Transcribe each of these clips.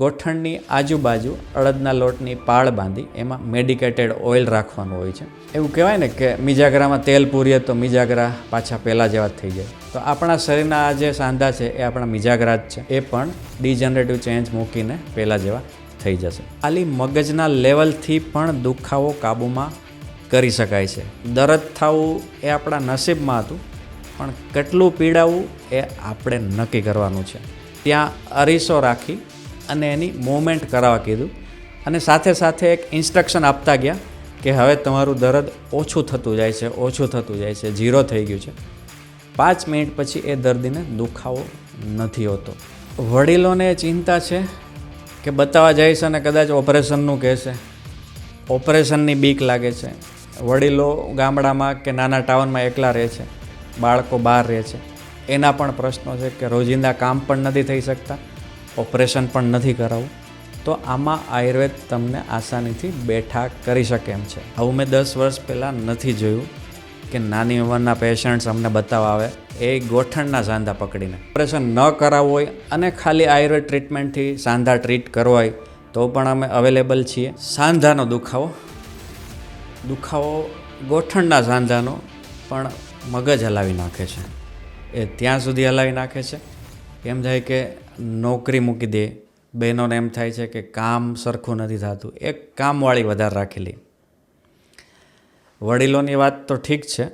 ગોઠણની આજુબાજુ અડદના લોટની પાળ બાંધી એમાં મેડિકેટેડ ઓઇલ રાખવાનું હોય છે. એવું કહેવાય ને કે મિજાગરામાં તેલ પૂરીએ તો મિજાગરા પાછા પહેલાં જેવા થઈ જાય. તો આપણા શરીરના આ જે સાંધા છે એ આપણા મિજાગરા જ છે. એ પણ ડિજનરેટિવ ચેન્જ મૂકીને પહેલાં જેવા થઈ જશે. ખાલી મગજના લેવલથી પણ દુખાવો કાબૂમાં કરી શકાય છે. દરદ થવું એ આપણા નસીબમાં હતું, પણ કેટલું પીડાવવું એ આપણે નક્કી કરવાનું છે. ત્યાં અરીસો રાખી અને એની મૂવમેન્ટ કરાવવા કીધું. અને સાથે સાથે એક ઇન્સ્ટ્રક્શન આપતા ગયા કે હવે તમારું દર્દ ઓછું થતું જાય છે, ઓછું થતું જાય છે ઝીરો થઈ ગયું છે. પાંચ મિનિટ પછી એ દર્દીને દુખાવો નથી હોતો. વડીલોને ચિંતા છે કે બતાવવા જઈશ અને કદાચ ઓપરેશનનું કહેશે. ઓપરેશનની બીક લાગે છે. વડીલો ગામડામાં કે નાના ટાઉનમાં એકલા રહે છે. બાળકો બહાર રહે છે. એના પણ પ્રશ્નો છે કે રોજિંદા કામ પણ નથી થઈ શકતા. ઓપરેશન પણ નથી કરાવવું તો આમાં આયુર્વેદ તમને આસાનીથી બેઠા કરી શકે એમ છે. આવું મેં દસ વર્ષ પહેલાં નથી જોયું કે નાની ઉંમરના પેશન્ટ્સ અમને બતાવવા આવે, એ ગોઠણના સાંધા પકડીને. ઓપરેશન ન કરાવવું હોય અને ખાલી આયુર્વેદ ટ્રીટમેન્ટથી સાંધા ટ્રીટ કરવા હોય, તો પણ અમે અવેલેબલ છીએ. સાંધાનો દુખાવો દુખાવો ગોઠણના સાંધાનો પણ મગજ હલાવી નાખે છે. એ ત્યાં સુધી હલાવી નાખે છે. એમ થાય કે નોકરી મૂકી દે. બહેનોને એમ થાય છે કે કામ સરખું નથી થતું. એક કામવાળી વધારે રાખેલી. વડીલોની વાત તો ઠીક છે,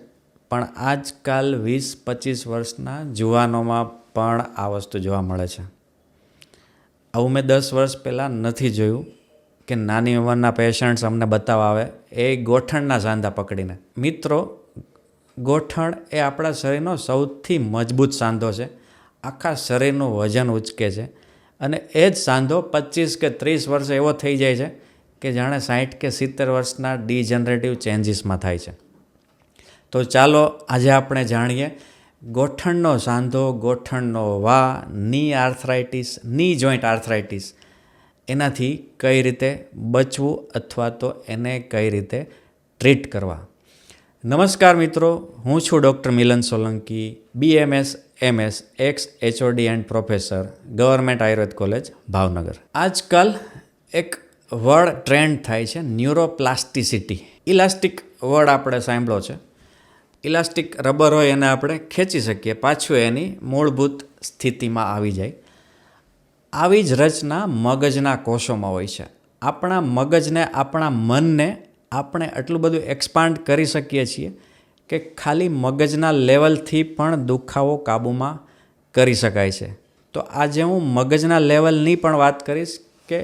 પણ આજકાલ વીસ પચીસ વર્ષના જુવાનોમાં પણ આ વસ્તુ જોવા મળે છે. આવું મેં દસ વર્ષ પહેલાં નથી જોયું કે નાની ઉંમરના પેશન્ટ્સ અમને બતાવવા આવે એ ગોઠણના સાંધા પકડીને. મિત્રો, ગોઠણ એ આપણા શરીરનો સૌથી મજબૂત સાંધો છે. આખા શરીરનું વજન ઉચકે છે. અને એ જ સાંધો પચીસ કે ત્રીસ વર્ષ એવો થઈ જાય છે કે જાણે સાઠ કે સિત્તેર વર્ષના ડિજનરેટિવ ચેન્જીસમાં થાય છે. તો ચાલો આજે આપણે જાણીએ ગોઠણનો સાંધો, ગોઠણનો વા, ની આર્થરાઇટિસ, ની જોઈન્ટ આર્થરાઇટિસ એનાથી કઈ રીતે બચવું અથવા તો એને કઈ રીતે ટ્રીટ કરવા? નમસ્કાર મિત્રો, હું છું doctor Milan Solanki BMS MS ex HOD and professor government Ayurved college Bhavnagar આજકાલ એક વર્ડ ટ્રેન્ડ થાય છે ન્યુરોપ્લાસ્ટિસિટી ઇલાસ્ટિક વર્ડ આપણે સાંભળો છે. ઇલાસ્ટિક રબર હોય એને આપણે ખેંચી શકીએ, પાછું એની મૂળભૂત સ્થિતિમાં આવી જાય. આવી જ રચના મગજના કોષોમાં હોય છે. આપણા મગજને, આપણા મનને આપણે એટલું બધું એક્સપાન્ડ કરી શકીએ છીએ કે ખાલી મગજના લેવલથી પણ દુખાવો કાબૂમાં કરી શકાય છે. તો આજે હું મગજના લેવલની પણ વાત કરીશ કે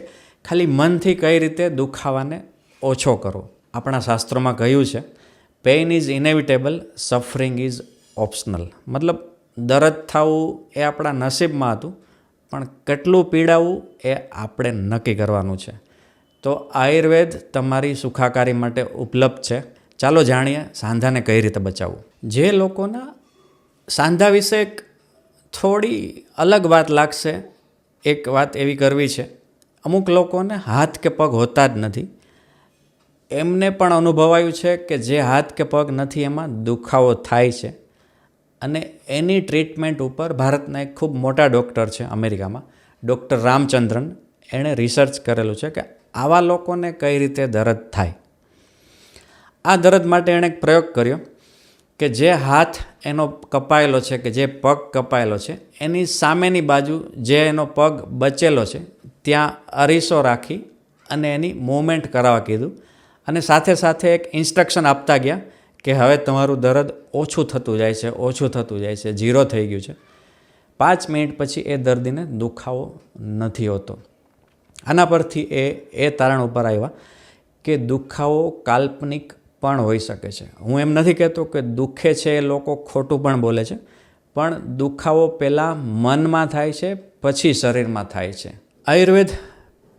ખાલી મનથી કઈ રીતે દુખાવાને ઓછો કરો આપણા શાસ્ત્રોમાં કહ્યું છે pain is inevitable suffering is optional મતલબ દરદ થવું એ આપણા નસીબમાં હતું, પણ કેટલું પીડાવવું એ આપણે નક્કી કરવાનું છે. તો આયુર્વેદ તમારી સુખાકારી માટે ઉપલબ્ધ છે. ચાલો જાણીએ સાંધાને કઈ રીતે બચાવવું. જે લોકોના સાંધા વિશે એક થોડી અલગ વાત લાગશે. એક વાત એવી કરવી છે, અમુક લોકોને હાથ કે પગ હોતા જ નથી. એમને પણ અનુભવાયું છે કે જે હાથ કે પગ નથી એમાં દુખાવો થાય છે. અને એની ટ્રીટમેન્ટ ઉપર ભારતના એક ખૂબ મોટા ડૉક્ટર છે અમેરિકામાં. ડૉક્ટર રામચંદ્રન, એણે રિસર્ચ કરેલું છે કે આવા લોકોને કઈ રીતે દર્દ થાય? આ દર્દ માટે એણે એક પ્રયોગ કર્યો કે જે હાથ એનો કપાયેલો છે કે જે પગ કપાયેલો છે, એની સામેની બાજુ જે એનો પગ બચેલો છે, ત્યાં અરીસો રાખી અને એની મૂવમેન્ટ કરાવવા કીધું. અને સાથે સાથે એક ઇન્સ્ટ્રક્શન આપતા ગયા કે હવે તમારું દર્દ ઓછું થતું જાય છે, ઓછું થતું જાય છે, ઝીરો થઈ ગયું છે. પાંચ મિનિટ પછી એ દર્દીને દુખાવો નથી હોતો. આના પરથી એ એ તારણ ઉપર આવ્યા કે દુખાવો કાલ્પનિક પણ હોઈ શકે છે. હું એમ નથી કહેતો કે દુઃખે છે એ લોકો ખોટું પણ બોલે છે, પણ દુખાવો પહેલાં મનમાં થાય છે, પછી શરીરમાં થાય છે. આયુર્વેદ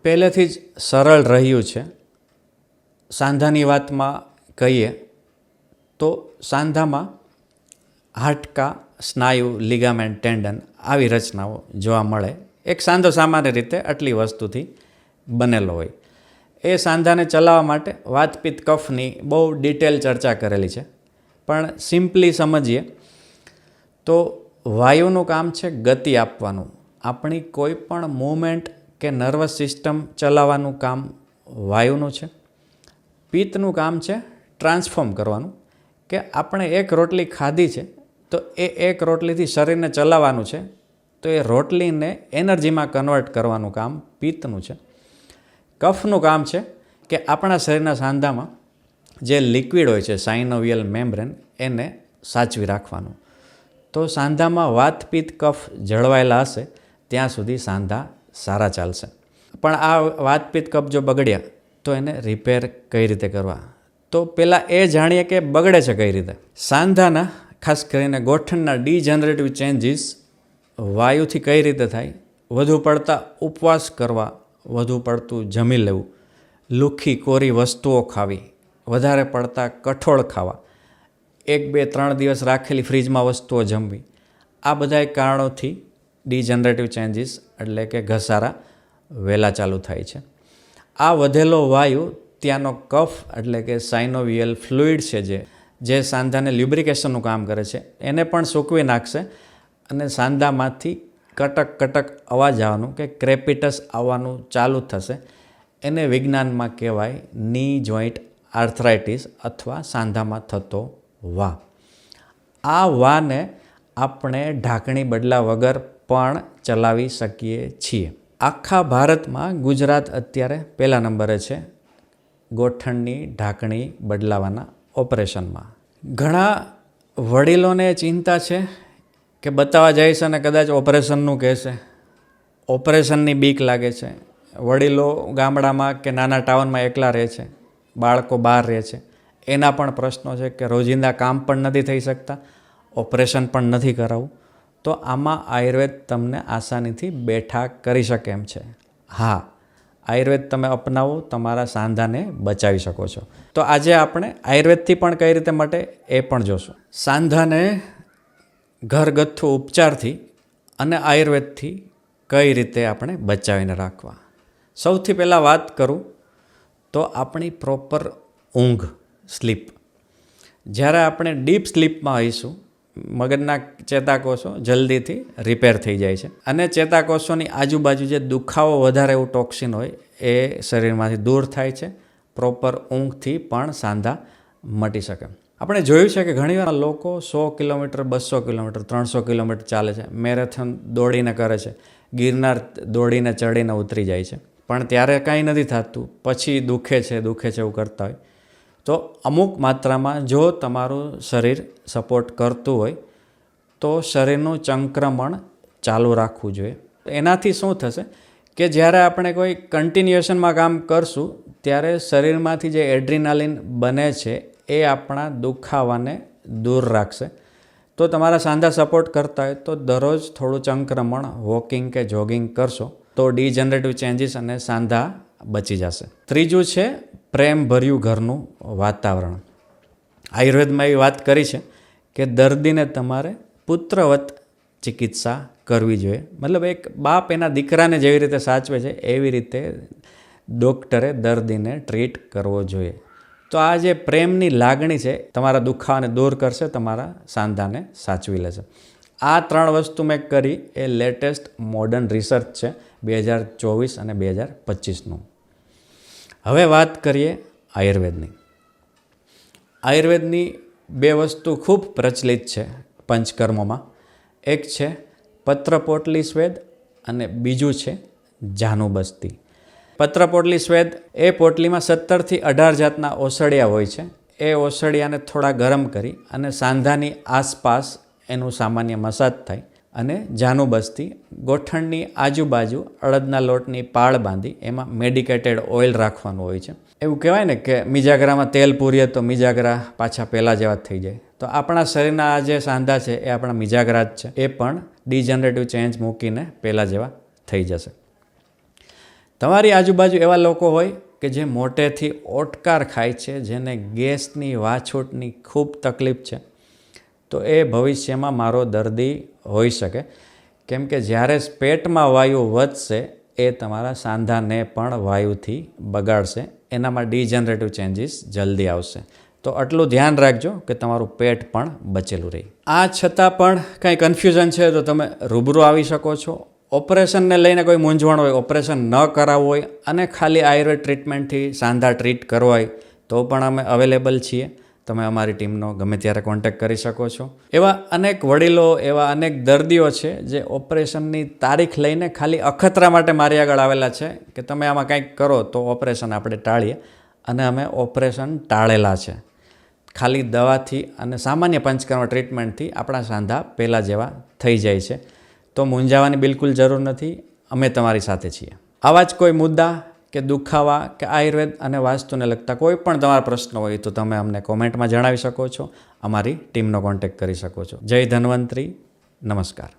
પહેલેથી જ સરળ રહ્યું છે. સાંધાની વાતમાં કહીએ તો સાંધામાં હાડકા, સ્નાયુ, લિગામેન્ટ, ટેન્ડન આવી રચનાઓ જોવા મળે. એક સાંધો સામાન્ય રીતે આટલી વસ્તુથી બનેલો હોય. એ સાંધાને ચલાવવા માટે વાતપીત કફની બહુ ડિટેલ ચર્ચા કરેલી છે. પણ સિમ્પલી સમજીએ તો વાયુનું કામ છે ગતિ આપવાનું. આપણી કોઈ પણ મૂવમેન્ટ કે નર્વસ સિસ્ટમ ચલાવવાનું કામ વાયુનું છે. પિત્તનું કામ છે ટ્રાન્સફોર્મ કરવાનું. કે આપણે એક રોટલી ખાધી છે તો એ એક રોટલીથી શરીરને ચલાવવાનું છે. તો એ રોટલીને એનર્જીમાં કન્વર્ટ કરવાનું કામ પિત્તનું છે. કફનું કામ છે કે આપણા શરીરના સાંધામાં જે લિક્વિડ હોય છે સાઇનોવિયલ મેમ્બ્રેન એને સાચવી રાખવાનું. તો સાંધામાં વાત કફ જળવાયેલા હશે, ત્યાં સુધી સાંધા સારા ચાલશે. પણ આ વાતપીત કપ જો બગડ્યા, તો એને રિપેર કઈ રીતે કરવા? તો પહેલાં એ જાણીએ કે બગડે છે કઈ રીતે. સાંધાના, ખાસ કરીને ગોઠણના ડીજનરેટિવ ચેન્જીસ વાયુથી કઈ રીતે થાય? વધુ પડતા ઉપવાસ કરવા, વધુ પડતું જમી લેવું, લુખી કોરી વસ્તુઓ ખાવી, વધારે પડતા કઠોળ ખાવા, એક બે ત્રણ દિવસ રાખેલી ફ્રીજમાં વસ્તુઓ જમવી, આ બધાય કારણોથી ડીજનરેટિવ ચેન્જીસ એટલે કે ઘસારા વહેલા ચાલુ થાય છે. આ વધેલો વાયુ ત્યાંનો કફ એટલે કે સાઇનોવિયલ ફ્લુઇડ છે જે જે સાંધાને લ્યુબ્રિકેશનનું કામ કરે છે, એને પણ સૂકવી નાખશે અને સાંધામાંથી કટક કટક અવાજ આવવાનું કે ક્રેપિટસ આવવાનું ચાલુ થશે. એને વિજ્ઞાનમાં કહેવાયની જોઈન્ટ આર્થરાઇટિસ અથવા સાંધામાં થતો વા. આ વાને આપણે ઢાંકણી બદલા વગર પણ ચલાવી શકીએ છીએ. આખા ભારતમાં ગુજરાત અત્યારે પહેલા નંબરે છે. ગોઠણની ઢાંકણી બદલાવાના ઓપરેશનમાં. ઘણા વડીલોને ચિંતા છે કે બતાવવા છે અને કદાચ ઓપરેશનનું કહેશે. ઓપરેશનની બીક લાગે છે. વડીલો ગામડામાં કે નાના ટાઉનમાં એકલા રહે છે. બાળકો બહાર રહે છે. એના પણ પ્રશ્નો છે કે રોજિંદા કામ પણ નથી થઈ શકતા. ઓપરેશન પણ નથી કરાવવું. તો આમાં આયુર્વેદ તમને આસાનીથી બેઠા કરી શકે એમ છે. હા, આયુર્વેદ તમે અપનાવો, તમારા સાંધાને બચાવી શકો છો. તો આજે આપણે આયુર્વેદથી પણ કઈ રીતે માટે એ પણ જોશું. સાંધાને ઘરગથ્થુ ઉપચારથી અને આયુર્વેદથી કઈ રીતે આપણે બચાવીને રાખવા? સૌથી પહેલાં વાત કરું તો આપણી પ્રોપર ઊંઘ, સ્લીપ. જ્યારે આપણે ડીપ સ્લીપમાં આવીશું મગજના ચેતાકોષો જલ્દીથી રિપેર થઈ જાય છે અને ચેતાકોષોની આજુબાજુ જે દુખાવો વધારે એવું ટોક્સિન હોય એ શરીરમાંથી દૂર થાય છે, પ્રોપર ઊંઘથી પણ સાંધા મટી શકે. આપણે જોયું છે કે ઘણીવાર લોકો સો કિલોમીટર, બસો કિલોમીટર, ત્રણસો કિલોમીટર ચાલે છે. મેરેથોન દોડીને કરે છે. ગિરનાર દોડીને ચડીને ઉતરી જાય છે. પણ ત્યારે કાંઈ નથી થતું. પછી દુખે છે દુખે છે એવું કરતા હોય. તો અમુક માત્રામાં જો તમારું શરીર સપોર્ટ કરતું હોય, તો શરીરનું સંક્રમણ ચાલુ રાખવું જોઈએ. એનાથી શું થશે કે જ્યારે આપણે કોઈ કન્ટિન્યુએશનમાં કામ કરશું, ત્યારે શરીરમાંથી જે એડ્રિનાલિન બને છે એ આપણા દુખાવાને દૂર રાખશે. તો તમારા સાંધા સપોર્ટ કરતા હોય તો દરરોજ થોડું સંક્રમણ વોકિંગ કે જોગિંગ કરશો તો ડીજનરેટિવ ચેન્જીસ અને સાંધા બચી જશે. ત્રીજું છે પ્રેમભર્યું ઘરનું વાતાવરણ. આયુર્વેદમાં એવી વાત કરી છે કે દર્દીને તમારે પુત્રવત ચિકિત્સા કરવી જોઈએ. મતલબ એક બાપ એના દીકરાને જેવી રીતે સાચવે છે, એવી રીતે ડૉક્ટરે દર્દીને ટ્રીટ કરવો જોઈએ. તો આ જે પ્રેમની લાગણી છે, તમારા દુખાવાને દૂર કરશે, તમારા સાંધાને સાચવી લેશે. આ ત્રણ વસ્તુ મેં કરી, એ લેટેસ્ટ મોડર્ન રિસર્ચ છે, બે હજાર ચોવીસ અને બે હજાર પચીસનું. હવે વાત કરીએ આયુર્વેદની. આયુર્વેદની બે વસ્તુ ખૂબ પ્રચલિત છે પંચકર્મોમાં. એક છે પત્રપોટલી સ્વેદ અને બીજું છે જાનુબસ્તી. પત્રપોટલી શ્વેદ એ પોટલીમાં સત્તરથી અઢાર જાતના ઓસડિયા હોય છે. એ ઓસડિયાને થોડા ગરમ કરી અને સાંધાની આસપાસ એનું સામાન્ય મસાજ થાય અને જાનું બસતી ગોઠણની આજુબાજુ અડદના લોટની પાળ બાંધી એમાં મેડિકેટેડ ઓઇલ રાખવાનું હોય છે. એવું કહેવાય ને કે મિજાગરામાં તેલ પૂરીએ તો મિજાગરા પાછા પહેલાં જેવા થઈ જાય. તો આપણા શરીરના આ જે સાંધા છે એ આપણા મિજાગરા જ છે. એ પણ ડિજનરેટિવ ચેન્જ મૂકીને પહેલાં જેવા થઈ જશે. તમારી આજુબાજુ એવા લોકો હોય કે જે મોટેથી ઓટકાર ખાય છે, જેને ગેસની વાછૂટની ખૂબ તકલીફ છે, તો એ ભવિષ્યમાં મારો દર્દી હોઈ શકે. કેમ કે જ્યારે પેટમાં વાયુ વધશે, એ તમારા સાંધાને પણ વાયુથી બગાડશે. એનામાં ડિજનરેટિવ ચેન્જીસ જલ્દી આવશે. તો આટલું ધ્યાન રાખજો કે તમારું પેટ પણ બચેલું રહે. આ છતાં પણ કાંઈ કન્ફ્યુઝન છે, તો તમે રૂબરૂ આવી શકો છો. ઓપરેશનને લઈને કોઈ મૂંઝવણ હોય, ઓપરેશન ન કરાવવું હોય અને ખાલી આયુર્વેદ ટ્રીટમેન્ટથી સાંધા ટ્રીટ કરવા હોય તો પણ અમે અવેલેબલ છીએ. તમે અમારી ટીમનો ગમે ત્યારે કોન્ટેક્ટ કરી શકો છો. એવા અનેક વડીલો, એવા અનેક દર્દીઓ છે જે ઓપરેશનની તારીખ લઈને ખાલી અખતરા માટે મારી આગળ આવેલા છે કે તમે આમાં કંઈક કરો તો ઓપરેશન આપણે ટાળીએ. અને અમે ઓપરેશન ટાળેલા છે. ખાલી દવાથી અને સામાન્ય પંચકર્મ ટ્રીટમેન્ટથી આપણા સાંધા પહેલાં જેવા થઈ જાય છે. તો મૂંઝાવાની બિલકુલ જરૂર નથી. અમે તમારી સાથે છીએ. આવા જ કોઈ મુદ્દા કે દુખાવા કે આયુર્વેદ અને વાસ્તુને લગતા કોઈ પણ તમારા પ્રશ્નો હોય તો તમે અમને કોમેન્ટમાં જણાવી શકો છો. અમારી ટીમનો કોન્ટેક્ટ કરી શકો છો. જય ધન્વંતરી. નમસ્કાર.